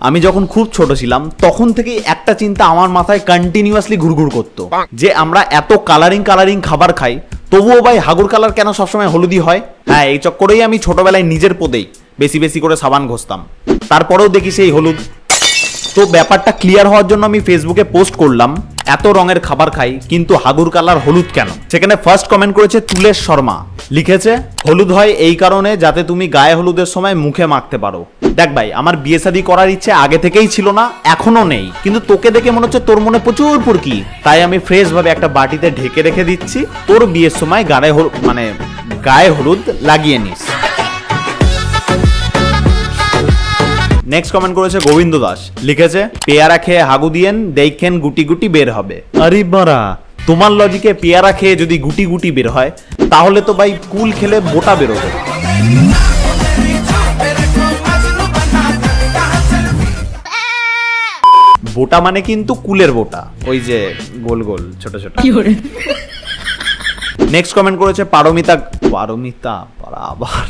আমি যখন খুব ছোট ছিলাম, তখন থেকেই একটা চিন্তা আমার মাথায় কন্টিনিউয়াসলি ঘুরঘুর করতো। যে আমরা এত কালারিং কালারিং খাবার খাই, তবুও ভাই হাগুর কালার কেন সবসময় হলুদি হয়? হ্যাঁ এই চক্করেই আমি ছোটবেলায় নিজের পদেই বেশি বেশি করে সাবান ঘষতাম। তারপরেও দেখি সেই হলুদ। তো ব্যাপারটা ক্লিয়ার হওয়ার জন্য আমি ফেসবুকে পোস্ট করলাম, এত রঙের খাবার খাই, কিন্তু হাগুর কালার হলুদ কেন? সেখানে ফার্স্ট কমেন্ট করেছে তুলেশ শর্মা। লিখেছে, হলুদ হয় এই কারণে যাতে তুমি গায়ে হলুদের সময় মুখে মাখতে পারো। দেখ ভাই, আমার বিয়ে শাদী করার ইচ্ছে আগে থেকেই ছিল না, এখনও নেই। কিন্তু তোকে দেখে মনে হচ্ছে তোর মনে প্রচুর ফুরকি। তাই আমি ফ্রেশ ভাবে একটা বাটিতে ঢেকে রেখে দিচ্ছি। তোর বিয়ের সময় হলুদ মানে গায়ে হলুদ লাগিয়ে নিস। নেক্সট কমেন্ট করেছে গোবিন্দ দাস। লিখেছে, পেয়ারা খেয়ে হাগু দিয়েন, দেখেন গুটি গুটি বের হবে। আরে বাড়া, তোমার লজিকে পেয়ারা খেয়ে যদি গুটি গুটি বের হয়, তাহলে তো ভাই কুল খেলে বোটা বেরোবে। বোটা মানে কিন্তু কুলের বোটা ওই যে গোল গোল ছোট ছোট। নেক্সট কমেন্ট করেছে পারমিতা পারমিতা আবার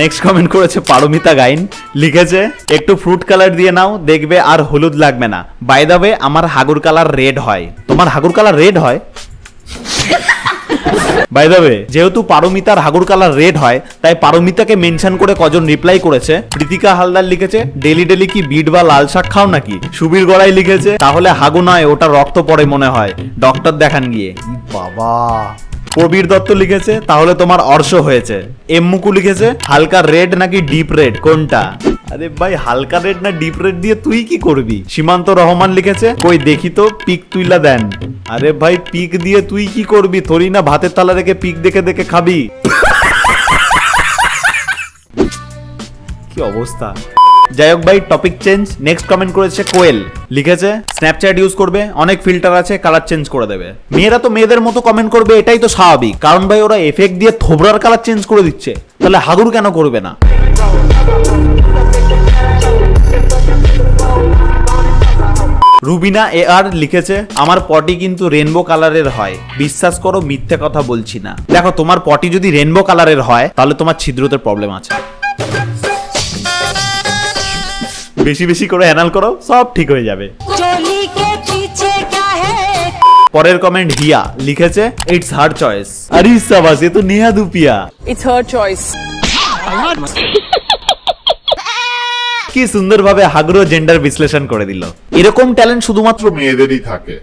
নেক্সট কমেন্ট করেছে পারমিতা গাইন লিখেছে একটু ফ্রুট কালার দিয়ে নাও দেখবে আর হলুদ লাগবে না। বাই দা ওয়ে আমার হাগুর কালার রেড হয়। তোমার হাগুর কালার রেড হয়? বাই দা ওয়ে যেহেতু পারমিতার হাগুর কালার রেড হয় তাই পারমিতাকে মেনশন করে কজন রিপ্লাই করেছে? প্রীতিকা হালদার লিখেছে ডেলি ডেলি কি বিট বা লাল শাক খাও নাকি? সুবীর গড়াই লিখেছে তাহলে হাগু নয় ওটা রক্ত পড়ে মনে হয়। ডক্টর দেখান গিয়ে। বাবা। প্রবীর দত্ত লিখেছে তাহলে তোমার অর্শ হয়েছে। এমমুকু লিখেছে হালকা রেড নাকি ডিপ রেড কোনটা? আরে ভাই, হালকা রেড না ডিপ রেড দিয়ে তুই কি করবি? সীমান্ত রহমান লিখেছে, কই, দেখি তো, পিক তুইলা দেন। আরে ভাই, পিক দিয়ে তুই কি করবি? থরি না ভাতের তালা রেখে পিক দেখে দেখে খাবি? কি অবস্থা? যাই হোক ভাই টপিক চেঞ্জ নেক্সট কমেন্ট করেছে কোয়েল। লিখেছে স্ন্যাপচ্যাট ইউজ করবে, অনেক ফিল্টার আছে কালার চেঞ্জ করে দেবে। মেয়েরা তো মেয়েদের মতো কমেন্ট করবে, এটাই তো স্বাভাবিক। কারণ ভাই, ওরা এফেক্ট দিয়ে থোবরার কালার চেঞ্জ করে দিচ্ছে। তাহলে হাগুর কেন করবে না? রুবিনা এ আর লিখেছে আমার পটি কিন্তু রেনবো কালারের হয় বিশ্বাস করো মিথ্যে কথা বলছি না। দেখো তোমার পটি যদি রেনবো কালারের হয় তাহলে তোমার ছিদ্রতে প্রবলেম আছে। বেশি বেশি করে অ্যানাল করো সব ঠিক হয়ে যাবে। পরের কমেন্ট হিয়া লিখেছে ইটস হার চয়েস আরে সাবাস এ তো Neha Dhupia. It's her choice কি সুন্দরভাবে হাগরো জেন্ডার বিশ্লেষণ করে দিল। এরকম ট্যালেন্ট শুধুমাত্র মেয়েদেরই থাকে.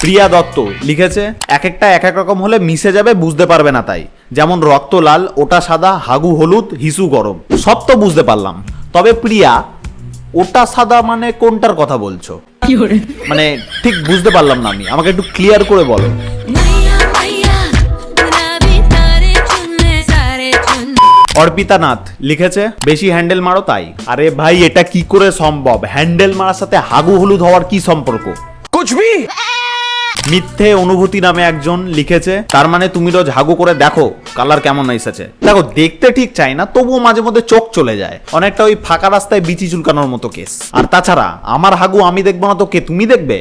প্রিয়া দত্ত লিখেছে এক একটা এক এক রকম হলে মিশে যাবে বুঝতে পারবে না তাই। যেমন রক্ত লাল ওটা সাদা হাগু হলুদ হিসু গরম। সব তো বুঝতে পারলাম। তবে প্রিয়া ওটা সাদা মানে কোনটার কথা বলছো? মানে ঠিক বুঝতে পারলাম না আমি। আমাকে একটু ক্লিয়ার করে বলো। অর্পিতা নাথ লিখেছে বেশি হ্যান্ডেল মারো তাই। আরে ভাই এটা কি করে সম্ভব? হ্যান্ডেল মারার সাথে হাগু হলুদ হওয়ার কি সম্পর্ক? কুচবি মিথ্যে অনুভূতি নামে একজন লিখেছে তার মানে তুমি রোজ হাগু করে দেখো কালার কেমন এসেছে। দেখো দেখতে ঠিক চাই না তবুও মাঝে মধ্যে চোখ চলে যায়। অনেকটা ওই ফাঁকা রাস্তায় বিচি চুলকানোর মতো কেস। আর তাছাড়া আমার হাগু আমি দেখব না তো কে? তুমি দেখবে?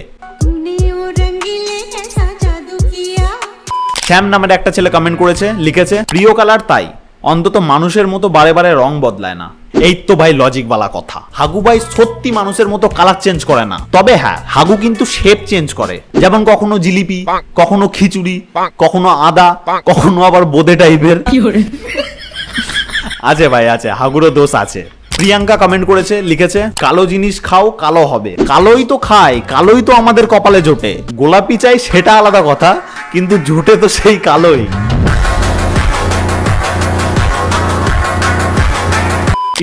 শ্যাম নামের একটা ছেলে কমেন্ট করেছে লিখেছে প্রিয় কালার তাই। অন্তত মানুষের মতো বারে বারে রং বদলায় না। এই তো ভাই লজিক বালা কথা। হাগু ভাই সত্যি মানুষের মতো কালার চেঞ্জ করে না। তবে হ্যাঁ হাগু কিন্তু শেপ চেঞ্জ করে। যেমন কখনো জিলিপি কখনো খিচুড়ি কখনো আদা কখনো আবার বোদে টাইপের। আছে ভাই আছে। হাগুরও দোষ আছে। প্রিয়াঙ্কা কমেন্ট করেছে লিখেছে কালো জিনিস খাও কালো হবে। কালোই তো খায় কালোই তো আমাদের কপালে জোটে। গোলাপি চাই সেটা আলাদা কথা কিন্তু জোটে তো সেই কালোই।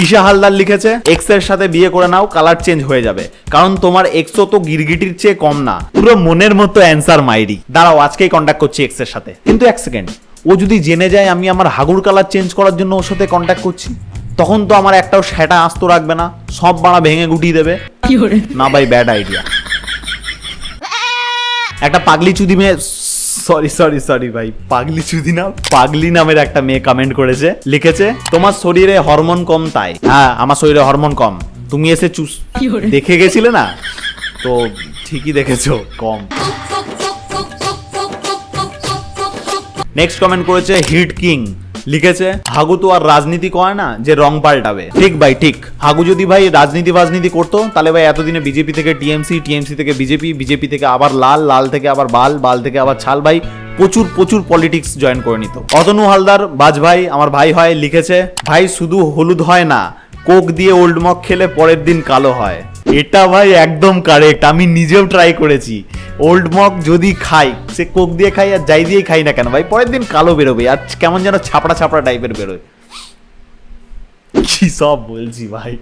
ঈশা হালদার লিখেছে এক্সের সাথে বিয়ে করে নাও কালার চেঞ্জ হয়ে যাবে। কারণ তোমার এক্সও তো গিরগিটির চেয়ে কম না। পুরো মনের মতো অ্যান্সার মাইরি। দাঁড়াও আজকেই কন্ট্যাক্ট করছি এক্সের সাথে। কিন্তু এক সেকেন্ড ও যদি জেনে যায় আমি আমার হাগুর কালার চেঞ্জ করার জন্য ওর সাথে কন্ট্যাক্ট করছি তখন তো আমার একটাও সেটা আস্ত রাখবে না। সব বাড়া ভেঙে গুটিয়ে দেবে। না ভাই ব্যাড আইডিয়া একটা পাগলি চুদি মেয়ে সরি সরি সরি ভাই। পাগলি চুদি না পাগলি নামের একটা মেয়ে কমেন্ট করেছে। লিখেছে তোমার শরীরে হরমোন কম তাই। হ্যাঁ আমার শরীরে হরমোন কম। তুমি এসে চুস দেখে গেছিলে না? তো ঠিকই দেখেছ কম। নেক্সট কমেন্ট করেছে হিট কিং লিখেছে, হাগু তো আর রাজনীতি করে না যে রং পাল্টাবে। ঠিক ভাই, ঠিক। হাগু যদি ভাই রাজনীতি ফাজনীতি করতো, তাহলে ভাই এতদিনে বিজেপি থেকে টিএমসি টিএমসি থেকে বিজেপি বিজেপি থেকে আবার লাল লাল থেকে আবার বাল বাল থেকে আবার ছাল ভাই প্রচুর প্রচুর পলিটিক্স জয়েন করে নিত। অতনু হালদার, বাজ ভাই, আমার ভাই হয়, লিখেছে, ভাই শুধু হলুদ হয় না, কোক দিয়ে ওল্ড মক খেলে পরের দিন কালো হয়। এটা ভাই একদম কারেক্ট আমি নিজেও ট্রাই করেছি। ওল্ড মক যদি খাই, সে কোক দিয়ে খাই আর যাই দিয়ে খাই না কেন? ভাই, পরের দিন কালো বেরোবে আর কেমন যেন ছাপড়া ছাপড়া টাইপের বেরোয়। কি সব বলছি ভাই।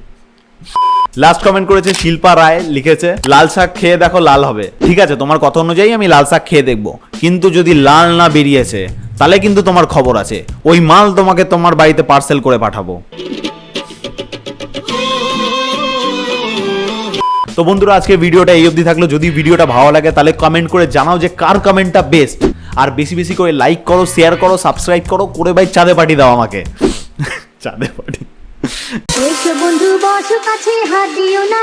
লাস্ট কমেন্ট করেছে শিল্পা রায়, লিখেছে, লাল শাক খেয়ে দেখো লাল হবে। ঠিক আছে, তোমার কথা অনুযায়ী আমি লাল শাক খেয়ে দেখব। কিন্তু যদি লাল না বেরিয়েছে, তাহলে কিন্তু তোমার খবর আছে। ওই মাল তোমাকে তোমার বাড়িতে পার্সেল করে পাঠাবো। তো বন্ধুরা, আজকে ভিডিওটা এই অবধি থাকল। যদি ভিডিওটা ভালো লাগে, তাহলে কমেন্ট করে জানাও যে কার কমেন্টটা বেস্ট আর বেশি বেশি করে লাইক করো শেয়ার করো সাবস্ক্রাইব করো, করে ভাই চাঁদে পাঠিয়ে দাও আমাকে। চাঁদে পাঠিয়ে বন্ধু, বসো কাছে না